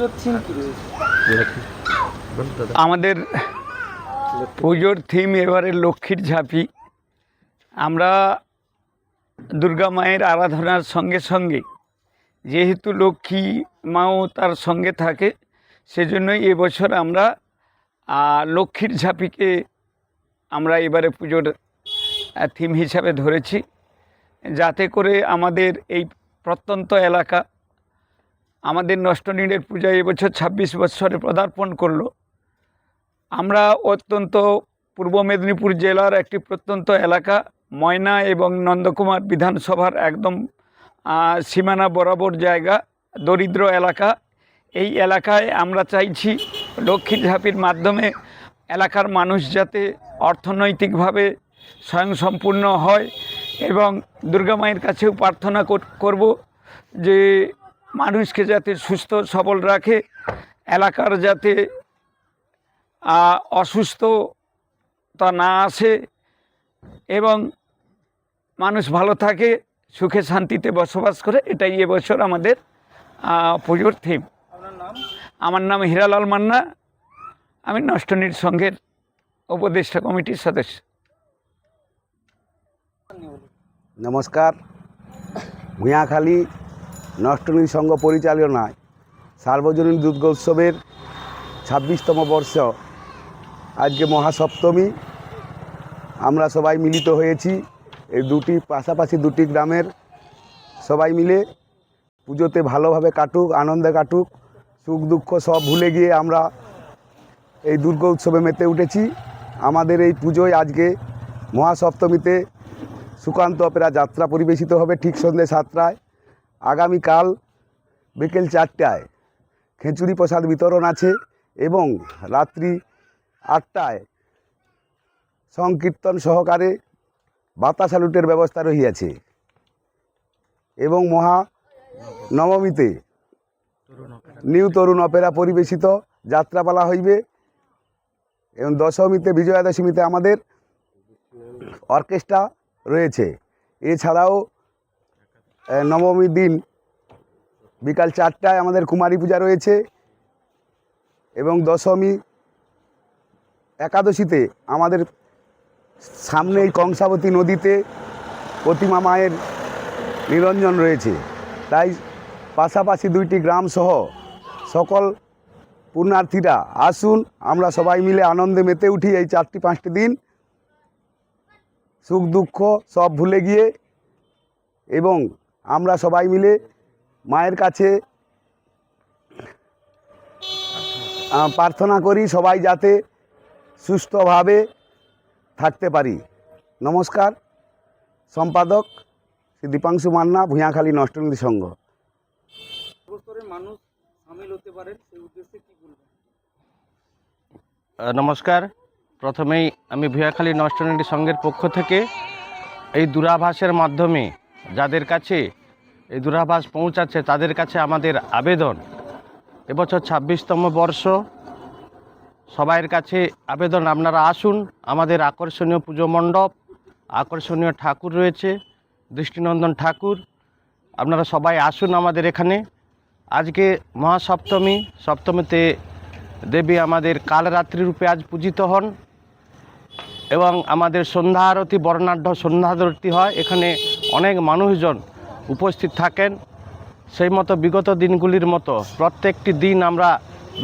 পুজোর থিম রয়েছে? আমাদের পুজোর থিম এবারে লক্ষ্মীর ঝাঁপি। আমরা দুর্গা মায়ের আরাধনার সঙ্গে সঙ্গে, যেহেতু লক্ষ্মী মাও তার সঙ্গে থাকে, সেজন্যই এবছর আমরা লক্ষ্মীর ঝাঁপিকে আমরা এবারে পুজোর থিম হিসাবে ধরেছি। যাতে করে আমাদের এই প্রত্যন্ত এলাকা আমাদের নষ্টনীড়ের পূজা এবছর ছাব্বিশ বৎসরে পদার্পণ করল। আমরা অত্যন্ত পূর্ব মেদিনীপুর জেলার একটি প্রত্যন্ত এলাকা, ময়না এবং নন্দকুমার বিধানসভার একদম সীমানা বরাবর জায়গা, দরিদ্র এলাকা। এই এলাকায় আমরা চাইছি লক্ষ্মীর ঝাঁপির মাধ্যমে এলাকার মানুষ যাতে অর্থনৈতিকভাবে স্বয়ংসম্পূর্ণ হয় এবং দুর্গা মায়ের কাছেও প্রার্থনা কর- করব যে মানুষকে যাতে সুস্থ সবল রাখে এলাকার যাতে অসুস্থতা না আসে এবং মানুষ ভালো থাকে সুখে শান্তিতে বসবাস করে এটাই এবছর আমাদের পুজোর থিম নাম? আমার নাম হীরালাল মান্না আমি নষ্টনীর সংঘের উপদেষ্টা কমিটির সদস্য। নমস্কার ভূঁয়াখালী নষ্টনী সংঘ পরিচালনায় সার্বজনীন দুর্গোৎসবের ছাব্বিশতম বর্ষ। আজকে মহাসপ্তমী। আমরা সবাই মিলিত হয়েছি। এই দুটি, পাশাপাশি দুটি গ্রামের সবাই মিলে। পুজোতে ভালোভাবে কাটুক, আনন্দে কাটুক, সুখ দুঃখ সব ভুলে গিয়ে আমরা এই দুর্গা উৎসবে মেতে উঠেছি। আমাদের এই পুজোয় আজকে মহাসপ্তমীতে সুকান্ত অপেরা যাত্রা পরিবেশিত হবে ঠিক সন্ধ্যে সাতটায়। আগামীকাল বিকেল চারটায় খেঁচুড়ি প্রসাদ বিতরণ আছে এবং রাত্রি আটটায় সংকীর্তন সহকারে বাতা স্যালুটের ব্যবস্থা রহিয়াছে এবং মহা নবমীতে নিউ তরুণ অপেরা পরিবেশিত যাত্রাপালা হইবে এবং দশমীতে বিজয়া দশমীতে আমাদের অর্কেস্ট্রা রয়েছে। এছাড়াও নবমীর দিন বিকাল চারটায় আমাদের কুমারী পূজা রয়েছে এবং দশমী একাদশীতে আমাদের সামনেই কংসাবতী নদীতে প্রতিমা মায়ের নিরঞ্জন রয়েছে। তাই পাশাপাশি দুইটি গ্রাম সহ সকল পুণ্যার্থীরা আসুন, আমরা সবাই মিলে আনন্দে মেতে উঠি এই চারটি পাঁচটি দিন। সুখ দুঃখ সব ভুলে গিয়ে এবং আমরা সবাই মিলে মায়ের কাছে প্রার্থনা করি সবাই যাতে সুস্থভাবে থাকতে পারি। নমস্কার সম্পাদক শ্রী দীপাংশু মান্না ভূঁয়াখালী নষ্টনীতি সংঘ। মানুষ সামিল হতে পারেন সেই উদ্দেশ্যে কি বলবেন? নমস্কার। প্রথমেই আমি ভূয়াখালী নষ্টনীতি সংঘের পক্ষ থেকে এই দূরাভাসের মাধ্যমে যাদের কাছে এই দূরাভাস পৌঁছাচ্ছে, তাদের কাছে আমাদের আবেদন। এবছর ছাব্বিশতম বর্ষ। সবাইয়ের কাছে আবেদন, আপনারা আসুন। আমাদের আকর্ষণীয় পুজো মণ্ডপ, আকর্ষণীয় ঠাকুর রয়েছে, দৃষ্টিনন্দন ঠাকুর। আপনারা সবাই আসুন আমাদের এখানে। আজকে মহাসপ্তমী, সপ্তমীতে দেবী আমাদের কালরাত্রি রূপে আজ পূজিত হন এবং আমাদের সন্ধ্যা আরতি বর্ণাঢ্য সন্ধ্যা আরতি হয়। এখানে অনেক মানুষজন উপস্থিত থাকেন। সেই মতো বিগত দিনগুলির মতো প্রত্যেকটি দিন আমরা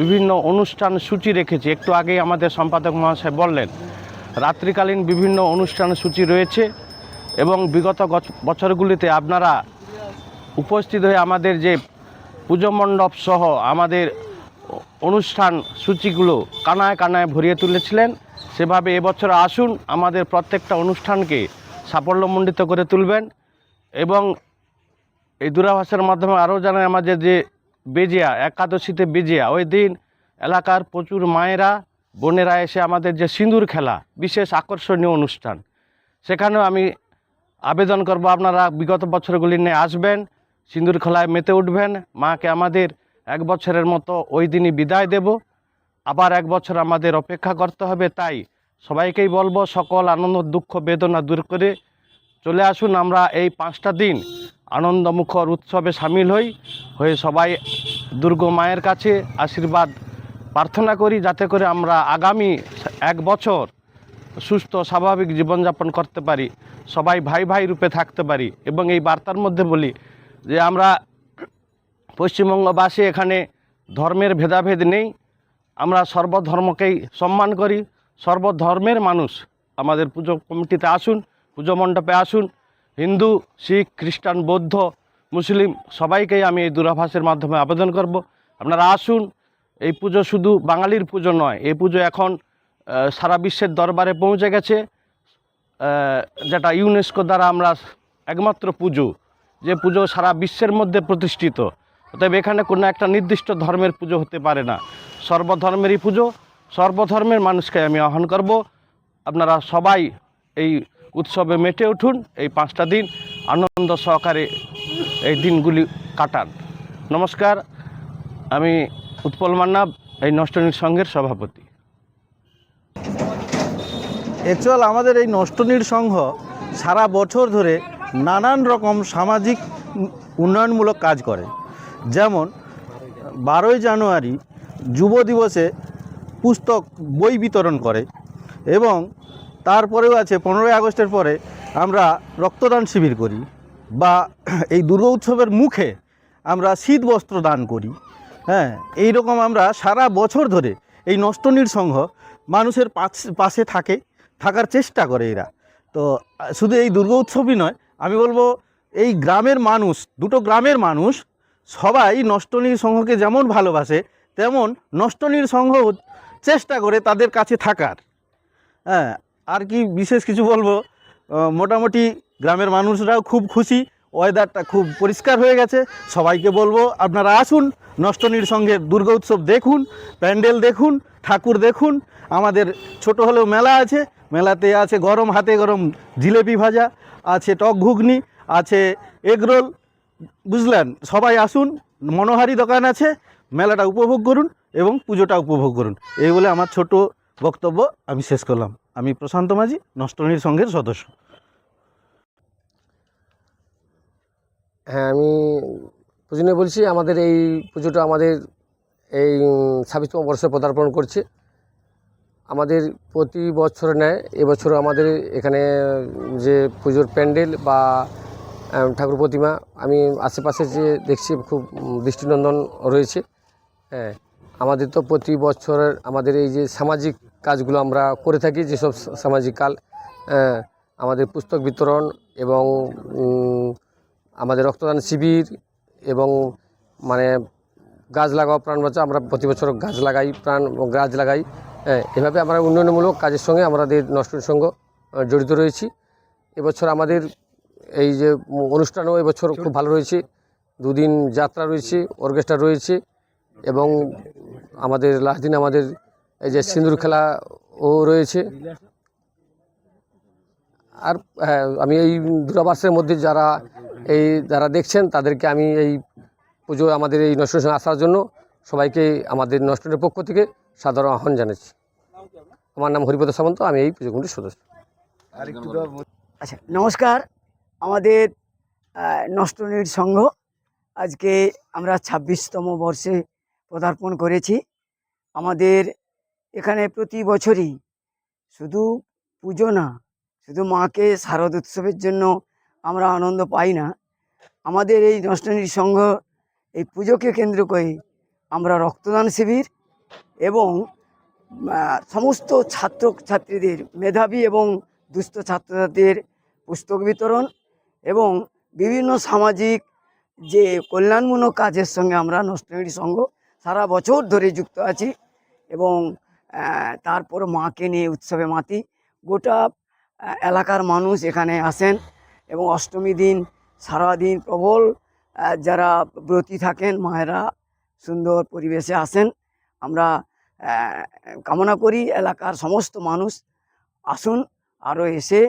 বিভিন্ন অনুষ্ঠান সূচি রেখেছি। একটু আগেই আমাদের সম্পাদক মহাশয় বললেন, রাত্রিকালীন বিভিন্ন অনুষ্ঠান সূচি রয়েছে এবং বিগত বছরগুলিতে আপনারা উপস্থিত হয়ে আমাদের যে পুজো মণ্ডপ সহ আমাদের অনুষ্ঠান সূচিগুলো কানায় কানায় ভরিয়ে তুলেছিলেন, সেভাবে এবছর আসুন আমাদের প্রত্যেকটা অনুষ্ঠানকে সাফল্যমণ্ডিত করে তুলবেন। এবং এই দূরাভাষের মাধ্যমে আরও জানাই আমাদের যে বেজিয়া, একাদশীতে বেজিয়া, ওই দিন এলাকার প্রচুর মায়েরা, বোনেরা এসে আমাদের যে সিঁদুর খেলা, বিশেষ আকর্ষণীয় অনুষ্ঠান। সেখানেও আমি আবেদন করব, আপনারা বিগত বছরগুলি নিয়ে আসবেন, সিঁদুর খেলায় মেতে উঠবেন, মাকে আমাদের এক বছরের মতো ওই দিনই বিদায় দেব। আবার এক বছর আমাদের অপেক্ষা করতে হবে, তাই সবাইকেই বলব, সকল আনন্দ, দুঃখ, বেদনা দূর করে চলে আসুন, আমরা এই পাঁচটা দিন আনন্দমুখর উৎসবে সামিল হই, হয়ে সবাই দুর্গ মায়ের কাছে আশীর্বাদ প্রার্থনা করি, যাতে করে আমরা আগামী এক বছর সুস্থ, স্বাভাবিক জীবনযাপন করতে পারি, সবাই ভাই ভাই রূপে থাকতে পারি। এবং এই বার্তার মধ্যে বলি যে, আমরা পশ্চিমবঙ্গবাসী এখানে ধর্মের ভেদাভেদ নেই, আমরা সর্বধর্মকেই সম্মান করি, সর্বধর্মের মানুষ আমাদের পুজো কমিটিতে আসুন পুজো মণ্ডপে আসুন। হিন্দু, শিখ, খ্রিস্টান, বৌদ্ধ, মুসলিম সবাইকেই আমি এই দূরাভাসের মাধ্যমে আবেদন করব। আপনারা আসুন। এই পুজো শুধু বাঙালির পুজো নয়, এই পুজো এখন সারা বিশ্বের দরবারে পৌঁছে গেছে। যেটা ইউনেস্কো দ্বারা আমরা একমাত্র পুজো, যে পুজো সারা বিশ্বের মধ্যে প্রতিষ্ঠিত। অতএব এখানে কোনো একটা নির্দিষ্ট ধর্মের পুজো হতে পারে না। সর্বধর্মেরই পুজো, সর্বধর্মের মানুষকে আমি আহ্বান করব। আপনারা সবাই এই উৎসবে মেতে উঠুন। এই পাঁচটা দিন আনন্দ সহকারে এই দিনগুলি কাটান। নমস্কার, আমি উৎপল মান্না, এই নষ্টনীর সংঘের সভাপতি। অ্যাকচুয়াল আমাদের এই নষ্টনীর সংঘ সারা বছর ধরে নানান রকম সামাজিক উন্নয়নমূলক কাজ করে। যেমন বারোই জানুয়ারি যুব দিবসে পুস্তক বই বিতরণ করে এবং তারপরেও আছে, পনেরোই আগস্টের পরে আমরা রক্তদান শিবির করি বা এই দুর্গা উৎসবের মুখে আমরা শীত বস্ত্র দান করি। হ্যাঁ এই রকম আমরা সারা বছর ধরে এই নষ্টনীর সংঘ মানুষের পাশ- থাকে, থাকার চেষ্টা করে এরা। তো, শুধু এই দুর্গা উৎসবই নয়, আমি বলব এই গ্রামের মানুষ, দুটো গ্রামের মানুষ সবাই নষ্টনীর সংঘকে যেমন ভালোবাসে, তেমন নষ্টনীর সংঘ চেষ্টা করে তাদের কাছে থাকার। হ্যাঁ আর কি বিশেষ কিছু বলব? মোটামুটি গ্রামের মানুষরাও খুব খুশি। ওয়েদারটা খুব পরিষ্কার হয়ে গেছে। সবাইকে বলব, আপনারা আসুন, নষ্টনীর সঙ্গে দুর্গা উৎসব দেখুন, প্যান্ডেল দেখুন, ঠাকুর দেখুন। আমাদের ছোট হলেও মেলা আছে। মেলাতে আছে গরম হাতে গরম জিলেপি ভাজা, আছে টক ঘুগনি, আছে এগরোল বুঝলেন? সবাই আসুন, মনোহারি দোকান আছে। মেলাটা উপভোগ করুন এবং পুজোটা উপভোগ করুন। এই বলে আমার ছোট বক্তব্য আমি শেষ করলাম। আমি প্রশান্ত মাঝি, নষ্টনীর সংঘের সদস্য। হ্যাঁ আমি পুজো বলছি, আমাদের এই পুজোটা আমাদের এই ছাব্বিশতম বর্ষে পদার্পণ করছে। আমাদের প্রতি বছর নেয় এবছর আমাদের এখানে যে পুজোর প্যান্ডেল বা ঠাকুর প্রতিমা, আমি আশেপাশে যে দেখছি, খুব দৃষ্টিনন্দন রয়েছে। হ্যাঁ। আমাদের তো প্রতি বছরের আমাদের এই যে সামাজিক কাজগুলো আমরা করে থাকি যেসব সামাজিক কাল আমাদের পুস্তক বিতরণ এবং আমাদের রক্তদান শিবির এবং মানে গাছ লাগাও প্রাণ বাঁচাও আমরা প্রতি বছর গাছ লাগাই প্রাণ গাছ লাগাই এভাবে আমরা উন্নয়নমূলক কাজের সঙ্গে আমাদের নষ্টন সংঘ আহ, জড়িত রয়েছি। এবছর আমাদের এই যে অনুষ্ঠানও এবছর খুব ভালো রয়েছে। দুদিন যাত্রা রয়েছে অর্কেস্ট্রা রয়েছে এবং আমাদের লাস্ট দিন আমাদের এই যে সিঁদুর খেলা ও রয়েছে। আর হ্যাঁ আমি এই দূরাবাসের মধ্যে যারা এই যারা দেখছেন, তাদেরকে আমি এই পুজো, আমাদের এই নষ্টনের আসার জন্য সবাইকে আমাদের নষ্টনের পক্ষ থেকে সাধারণ আহ্বান জানাচ্ছি। আমার নাম হরিপদ সামন্ত, আমি এই পুজো কমিটির সদস্য। আচ্ছা নমস্কার। আমাদের নষ্টনীর সংঘ, আজকে আমরা ছাব্বিশতম বর্ষে পদার্পণ করেছি। আমাদের এখানে প্রতি বছরই শুধু পুজো না, শুধু মাকে শারদ উৎসবের জন্য আমরা আনন্দ পাই না। আমাদের এই নষ্টনীর সংঘ এই পুজোকে কেন্দ্র করে আমরা রক্তদান শিবির এবং সমস্ত ছাত্র ছাত্রীদের মেধাবী এবং দুস্থ ছাত্রছাত্রীদের পুস্তক বিতরণ এবং বিভিন্ন সামাজিক যে কল্যাণমূলক কাজের সঙ্গে আমরা নষ্টনীর সংঘ সারা বছর ধরে যুক্ত আছি এবং তারপর মাকে নিয়ে উৎসবে মাতি। গোটা এলাকার মানুষ এখানে আসেন এবং অষ্টমী দিন সারাদিন প্রবল যারা ব্রতী থাকেন, মায়েরা সুন্দর পরিবেশে আসেন। আমরা কামনা করি এলাকার সমস্ত মানুষ আসুন, আরও এসে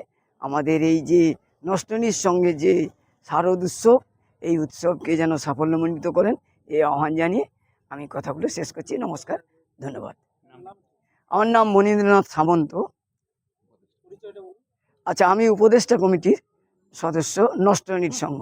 আমাদের এই যে নষ্টনীর সঙ্গে যে শারদ উৎসব, এই উৎসবকে যেন সাফল্যমণ্ডিত করেন এই আহ্বান জানিয়ে আমি কথাগুলো শেষ করছি। নমস্কার ধন্যবাদ। আমার নাম মনীন্দ্রনাথ সামন্ত। আচ্ছা আমি উপদেষ্টা কমিটির সদস্য নষ্টনীর সংঘ।